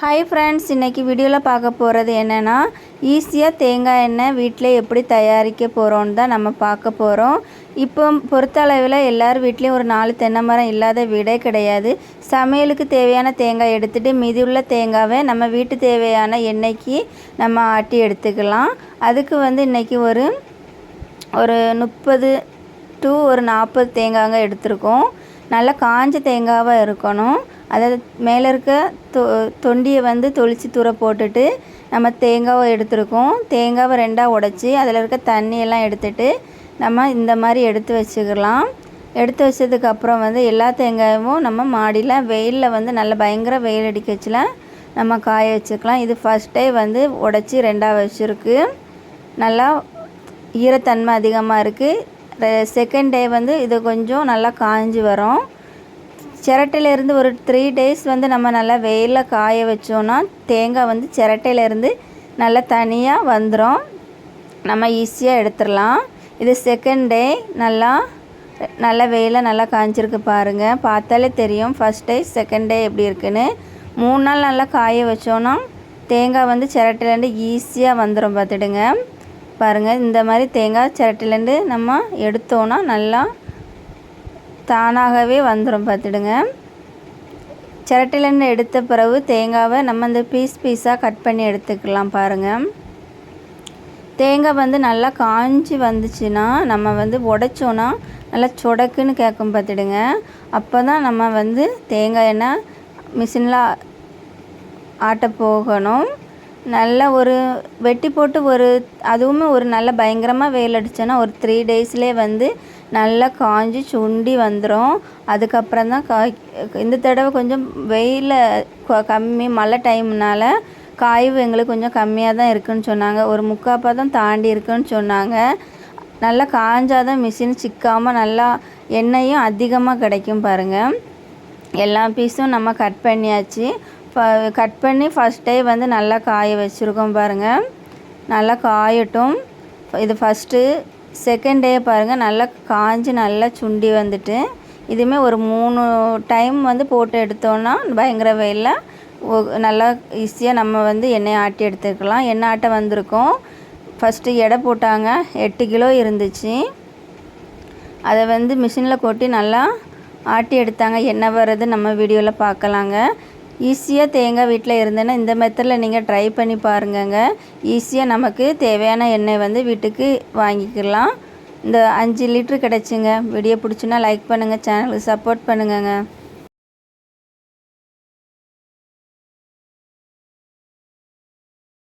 Hi friends இன்றைக்கி வீடியோவில் பார்க்க போகிறது என்னென்னா ஈஸியாக தேங்காய் எண்ணெய் வீட்டில் எப்படி தயாரிக்க போகிறோன்னு தான் நம்ம பார்க்க போகிறோம் இப்போ பொறுத்தளவில் எல்லார் வீட்லேயும் ஒரு நாலு தென்னை மரம் இல்லாத வீடே கிடையாது. சமையலுக்கு தேவையான தேங்காய் எடுத்துகிட்டு மீதி உள்ள தேங்காவை நம்ம வீட்டு தேவையான எண்ணெய்க்கு நம்ம ஆட்டி எடுத்துக்கலாம். அதுக்கு வந்து இன்றைக்கி ஒரு ஒரு முப்பது டு ஒரு நாற்பது தேங்காய்ங்க எடுத்திருக்கோம். நல்லா காஞ்ச தேங்காவாக இருக்கணும். அதாவது மேலே இருக்க தொ தொண்டியை வந்து தொளிச்சு தூர போட்டுட்டு நம்ம தேங்காவை எடுத்துருக்கோம். தேங்காவை ரெண்டாக உடச்சி அதில் இருக்க தண்ணியெல்லாம் எடுத்துட்டு நம்ம இந்த மாதிரி எடுத்து வச்சுக்கலாம். எடுத்து வச்சதுக்கப்புறம் வந்து எல்லா தேங்காயும் நம்ம மாடியில் வெயிலில் வந்து நல்ல பயங்கர வெயில் அடிக்க வச்சுலாம் நம்ம காய வச்சுக்கலாம். இது ஃபஸ்ட்டே வந்து உடச்சி ரெண்டாக வச்சுருக்கு. நல்லா ஈரத்தன்மை அதிகமாக இருக்குது செகண்ட் டே வந்து இது கொஞ்சம் நல்லா காஞ்சி வரும். சிரட்டையிலேருந்து ஒரு த்ரீ டேஸ் வந்து நம்ம நல்லா வெயிலில் காய வச்சோன்னா தேங்காய் வந்து சிரட்டையிலேருந்து நல்லா தனியாக வந்துடும் நம்ம ஈஸியாக எடுத்துடலாம். இது செகண்ட் டே நல்லா நல்லா வெயிலில் நல்லா காய்ச்சிருக்கு பாருங்கள் பார்த்தாலே தெரியும் ஃபஸ்ட் டே செகண்ட் டே எப்படி இருக்குன்னு. மூணு நாள் நல்லா காய வச்சோன்னா தேங்காய் வந்து சிரட்டையிலேருந்து ஈஸியாக வந்துடும் பார்த்துடுங்க. பாருங்கள் இந்த மாதிரி தேங்காய் சிரட்டையிலேருந்து நம்ம எடுத்தோன்னா நல்லா தானாகவே வந்துடும் பார்த்துடுங்க. சிரட்டிலன்னு எடுத்த பிறகு தேங்காவை நம்ம இந்த பீஸ் பீஸாக கட் பண்ணி எடுத்துக்கலாம் பாருங்கள் தேங்காய் வந்து நல்லா காஞ்சி வந்துச்சுன்னா நம்ம வந்து உடைச்சோன்னா நல்லா சொடக்குன்னு கேட்கும் பார்த்துடுங்க. அப்போ தான் நம்ம வந்து தேங்காய் எண்ணெய் மிஷினில் ஆட்ட போகணும். நல்ல ஒரு வெட்டி போட்டு ஒரு அதுவுமே ஒரு நல்ல பயங்கரமாக வெயில் அடித்தோன்னா ஒரு த்ரீ டேஸ்லேயே வந்து நல்லா காஞ்சி சுண்டி வந்துடும் அதுக்கப்புறம் தான் காய் இந்த தடவை கொஞ்சம் வெயில் கம்மி மழை டைம்னால காய்வு எங்களுக்கு கொஞ்சம் கம்மியாக தான் இருக்குதுன்னு சொன்னாங்க. ஒரு முக்காப்பாக தான் தாண்டி இருக்குன்னு சொன்னாங்க. நல்லா காய்ஞ்சாதான் மிஷின் சிக்காமல் நல்லா எண்ணெயும் அதிகமாக கிடைக்கும் பாருங்கள் எல்லா பீஸும் நம்ம கட் பண்ணியாச்சு. கட் பண்ணி ஃபஸ்ட் டே வந்து நல்லா காய வச்சுருக்கோம் பாருங்கள் நல்லா காயட்டும். இது ஃபஸ்ட்டு செகண்ட் டே பாருங்கள் நல்லா காஞ்சி நல்லா சுண்டி வந்துட்டு இதுவுமே ஒரு மூணு டைம் வந்து போட்டு எடுத்தோன்னா பயங்கர வெயிலில் நல்லா ஈஸியாக நம்ம வந்து எண்ணெய் ஆட்டி எடுத்துக்கலாம். எண்ணெய் ஆட்ட வந்திருக்கோம். ஃபஸ்ட்டு எடை போட்டாங்க. எட்டு கிலோ இருந்துச்சு. அதை வந்து மிஷினில் கொட்டி நல்லா ஆட்டி எடுத்தாங்க. என்ன வர்றது நம்ம வீடியோவில் பார்க்கலாங்க. ஈஸியாக தேங்காய் வீட்டில் இருந்தேன்னா இந்த மெத்தடில் நீங்கள் ட்ரை பண்ணி பாருங்கங்க. ஈஸியாக நமக்கு தேவையான எண்ணெய் வந்து வீட்டுக்கு வாங்கிக்கலாம். இந்த அஞ்சு லிட்ரு கிடச்சிங்க. வீடியோ பிடிச்சுன்னா லைக் பண்ணுங்கள் சேனலுக்கு சப்போர்ட் பண்ணுங்கங்க.